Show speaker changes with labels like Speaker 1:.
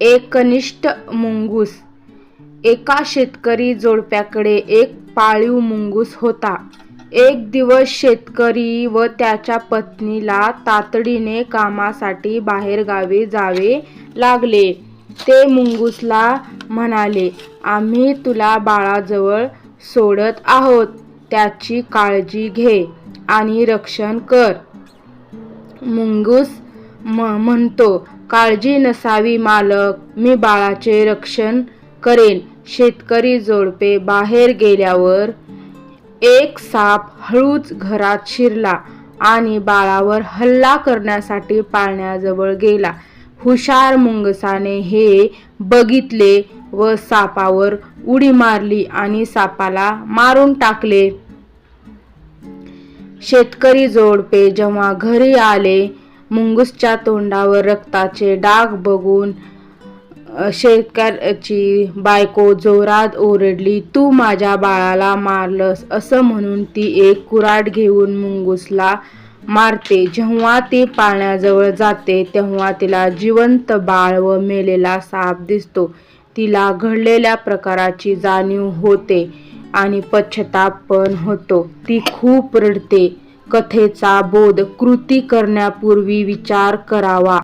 Speaker 1: एक कनिष्ठ मुंगूस. एका शेतकरी जोडप्याकडे एक पाळीव मुंगूस होता. एक दिवस शेतकरी व त्याच्या पत्नीला तातडीने कामासाठी बाहेरगावी जावे लागले. ते मुंगूसला म्हणाले आम्ही तुला बाळाजवळ सोडत आहोत. त्याची काळजी घे आणि रक्षण कर. मुंगूस म म्हणतो काळजी नसावी मालक मी बाळाचे रक्षण करेन. शेतकरी जोडपे बाहेर गेल्यावर एक साप हळूच घरात शिरला आणि बाळावर हल्ला करण्यासाठी पाळण्याजवळ गेला. हुशार मुंगसाने हे बघितले व सापावर उडी मारली आणि सापाला मारून टाकले. शेतकरी जोडपे जेव्हा घरी आले मुंगूसच्या तोंडावर रक्ताचे डाग बघून शेतकऱ्याची बायको जोरात ओरडली तू माझ्या बाळाला मारलंस असं म्हणून ती एक कुऱ्हाड घेऊन मुंगूसला मारते. जेव्हा ती पाळण्याजवळ जाते तेव्हा तिला जिवंत बाळ व मेलेला साप दिसतो. तिला घडलेल्या प्रकाराची जाणीव होते आणि पश्चाताप पण होतो. ती खूप रडते. कथेचा बोध कृती करण्यापूर्वी विचार करावा.